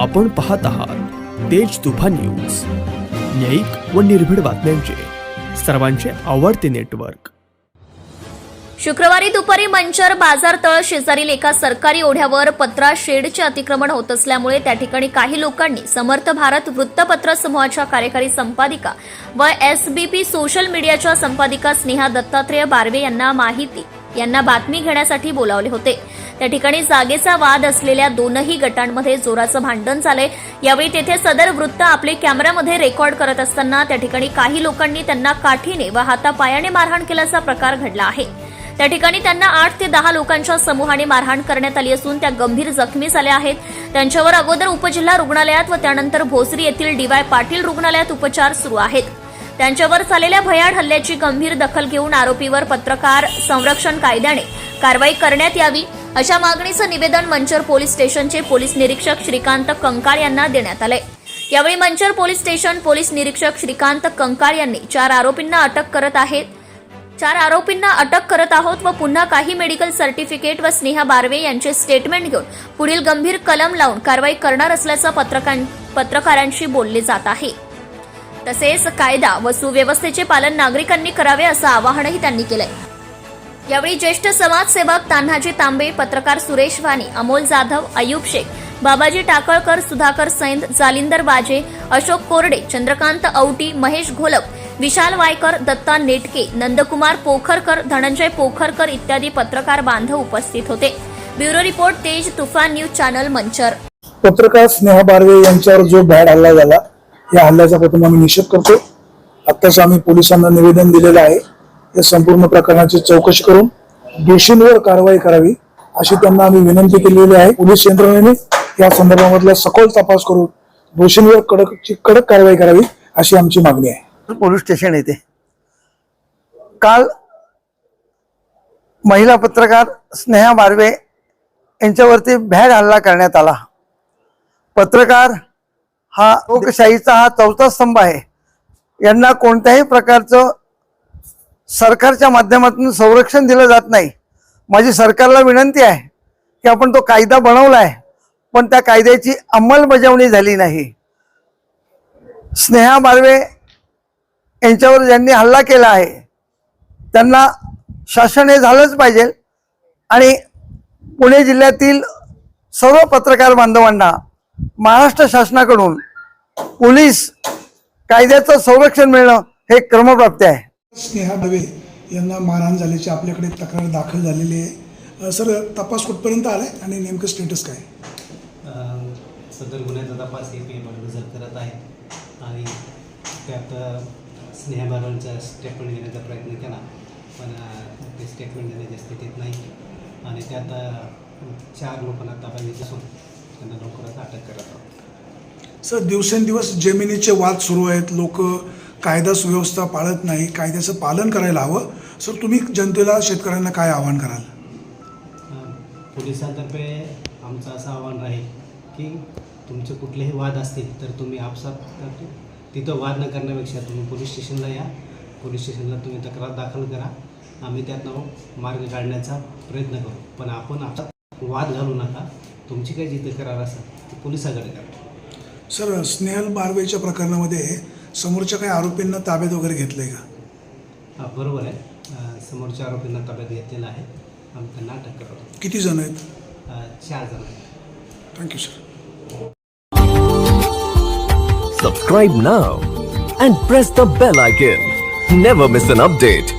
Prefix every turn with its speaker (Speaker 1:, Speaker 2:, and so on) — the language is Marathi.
Speaker 1: आपण पाहत आहात तेज तुफा न्यूज. न्यायिक व निर्भीड बातम्यांचे. सर्वांचे आवडते नेटवर्क.
Speaker 2: शुक्रवारी दुपारी मंचर बाजारतळ शेजारील एका सरकारी ओढ्यावर पत्रा शेडचे अतिक्रमण होत असल्यामुळे त्या ठिकाणी काही लोकांनी समर्थ भारत वृत्तपत्र समूहाच्या कार्यकारी संपादिका व एसबीपी सोशल मीडियाच्या संपादिका स्नेहा दत्तात्रेय बारवे यांना माहिती यांना बातमी घेण्यासाठी बोलावले होते. त्या ठिकाणी जागेचा वाद असलेल्या दोनही गटांमध्ये जोराचं भांडण झालंय. यावेळी तेथे सदर वृत्त आपले कॅमेऱ्यामध्ये रेकॉर्ड करत असताना त्या ठिकाणी काही लोकांनी त्यांना काठीने व हातापायाने मारहाण केल्याचा प्रकार घडला आहे. त्या ठिकाणी त्यांना आठ ते दहा लोकांच्या समूहाने मारहाण करण्यात आली असून त्या गंभीर जखमी झाल्या आहेत. त्यांच्यावर अगोदर उपजिल्हा रुग्णालयात व त्यानंतर भोसरी येथील डीवाय पाटील रुग्णालयात उपचार सुरू आहेत. त्यांच्यावर झालेल्या भयाड हल्ल्याची गंभीर दखल घेऊन आरोपीवर पत्रकार संरक्षण कायद्याने कारवाई करण्यात यावी अशा मागणीचं निवेदन मंचर पोलीस स्टेशनचे पोलीस निरीक्षक श्रीकांत कंकाळ यांना देण्यात आले यावेळी मंचर पोलीस स्टेशन पोलीस निरीक्षक श्रीकांत कंकाळ यांनी चार आरोपींना अटक करत आहेत. चार आरोपींना अटक करत आहोत व पुन्हा काही मेडिकल सर्टिफिकेट व स्नेहा बारवे यांचे स्टेटमेंट घेऊन पुढील गंभीर कलम लावून कारवाई करणार असल्याचं पत्रकां- पत्रकारांशी बोलले जात आहे. तसेच कायदा व सुव्यवस्थेचे पालन नागरिकांनी करावे असं आवाहनही त्यांनी केलंय. यावेळी ज्येष्ठ समाजसेवक तान्हाजी तांबे पत्रकार सुरेश वाणी अमोल जाधव अयूब शेख बाबाजी टाकळकर सुधाकर सैंद जालिंदर बाजे अशोक कोरडे चंद्रकांत औटी महेश घोलप विशाल वायकर दत्ता नेटके नंदकुमार पोखरकर धनंजय पोखरकर इत्यादी पत्रकार बांधव उपस्थित होते. ब्युरो रिपोर्ट तेज तुफान न्यूज चॅनल मंचर.
Speaker 3: पत्रकार स्नेहा बारवे यांच्यावर जो भॅड हल्ला झाला या हल्ल्याचा प्रथम आम्ही निषेध करतो. आत्ताच आम्ही पोलिसांना निवेदन दिलेलं आहे. या संपूर्ण प्रकरणाची चौकशी करून दोषींवर कारवाई करावी अशी त्यांना आम्ही विनंती केलेली आहे. पोलीस यंत्रणेने या संदर्भामधला सखोल तपास करून दोषींवर कडकची कडक कारवाई करावी अशी आमची मागणी आहे.
Speaker 4: पोलीस स्टेशन येथे काल महिला पत्रकार स्नेहा बारवे यांच्यावरती भॅड हल्ला करण्यात आला. पत्रकार हा लोकशाहीचा हा चौथा स्तंभ आहे. यांना कोणत्याही प्रकारचं सरकारच्या माध्यमातून संरक्षण दिलं जात नाही. माझी सरकारला विनंती आहे की आपण तो कायदा बनवला आहे पण त्या कायद्याची अंमलबजावणी झाली नाही. स्नेहा बारवे यांच्यावर ज्यांनी हल्ला केला आहे त्यांना शासन हे झालंच पाहिजे आणि पुणे जिल्ह्यातील सर्व पत्रकार बांधवांना महाराष्ट्र शासनाकडून पोलीस कायद्याचं संरक्षण मिळणं हे क्रमप्राप्त आहे.
Speaker 3: स्नेहा बारवे यांना मारहाण झाल्याची आपल्याकडे तक्रार दाखल झालेली आहे. सर तपास कुठपर्यंत आलाय आणि नेमकं स्टेटस काय?
Speaker 5: सदर गुन्ह्याचा तपास ए पी एम करत आहे आणि त्यात स्नेहा बालवांचा स्टेटमेंट घेण्याचा प्रयत्न केला पण ते स्टेटमेंट देण्याच्या स्थितीत नाही. आणि त्यात चार लोकांना ताब्यात घेत असून त्यांना लवकरच अटक करत आहोत
Speaker 3: सर दिवसेंदिवस जमिनीचे वाद सुरू आहेत लोक कायदा सुव्यवस्था पाळत नाही कायद्याचं पालन करायला हवं. सर तुम्ही जनतेला शेतकऱ्यांना काय आव्हान कराल?
Speaker 5: पोलिसांतर्फे आमचं असं आव्हान राहील की तुमचे कुठलेही वाद असतील तर तुम्ही आपसात तिथं वाद न करण्यापेक्षा तुम्ही पोलीस स्टेशनला या. पोलीस स्टेशनला तुम्ही तक्रार दाखल करा. आम्ही त्यातनं मार्ग काढण्याचा प्रयत्न करू. पण आपण आता वाद घालू नका. तुमची काही जी तक्रार असेल ती पोलिसाकडे करा
Speaker 3: सर स्नेहल बारवेच्या प्रकरणामध्ये समोरच्या काही आरोपींना ताब्यात वगैरे घेतलंय का?
Speaker 5: हा, बरोबर आहे. समोरच्या आरोपींना ताब्यात घेतलेला आहे. आम्ही त्यांना अटक करत
Speaker 3: किती जण आहेत?
Speaker 5: चार जण आहेत.
Speaker 3: Thank you sir
Speaker 1: Subscribe now and press the bell icon. Never miss an update.